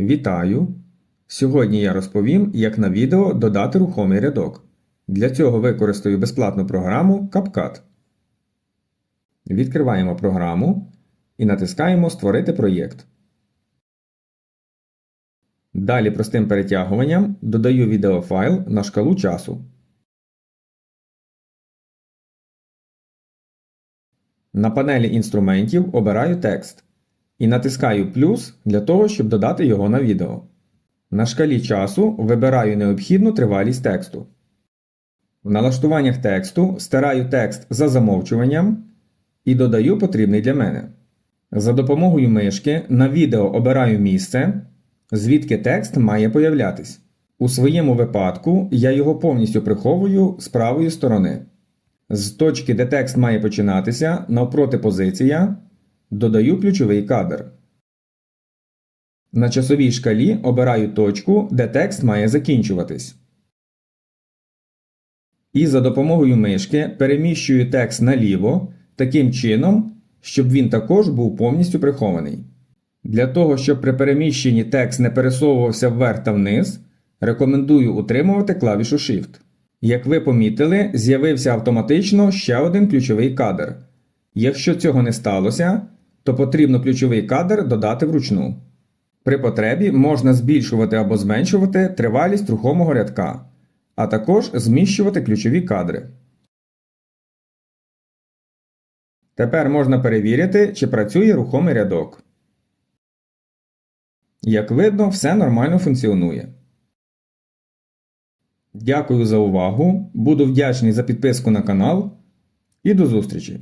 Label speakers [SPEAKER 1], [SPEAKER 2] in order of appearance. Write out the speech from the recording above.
[SPEAKER 1] Вітаю! Сьогодні я розповім, як на відео додати рухомий рядок. Для цього використаю безплатну програму CapCut. Відкриваємо програму і натискаємо Створити проєкт. Далі простим перетягуванням додаю відеофайл на шкалу часу. На панелі інструментів обираю текст і натискаю плюс для того, щоб додати його на відео. На шкалі часу вибираю необхідну тривалість тексту. В налаштуваннях тексту стираю текст за замовчуванням і додаю потрібний для мене. За допомогою мишки на відео обираю місце, звідки текст має появлятись. У своєму випадку я його повністю приховую з правої сторони. З точки, де текст має починатися, навпроти позиція, додаю ключовий кадр. На часовій шкалі обираю точку, де текст має закінчуватись. І за допомогою мишки переміщую текст наліво таким чином, щоб він також був повністю прихований. Для того, щоб при переміщенні текст не пересовувався вверх та вниз, рекомендую утримувати клавішу Shift. Як ви помітили, з'явився автоматично ще один ключовий кадр. Якщо цього не сталося, то потрібно ключовий кадр додати вручну. При потребі можна збільшувати або зменшувати тривалість рухомого рядка, а також зміщувати ключові кадри. Тепер можна перевірити, чи працює рухомий рядок. Як видно, все нормально функціонує. Дякую за увагу. Буду вдячний за підписку на канал і до зустрічі!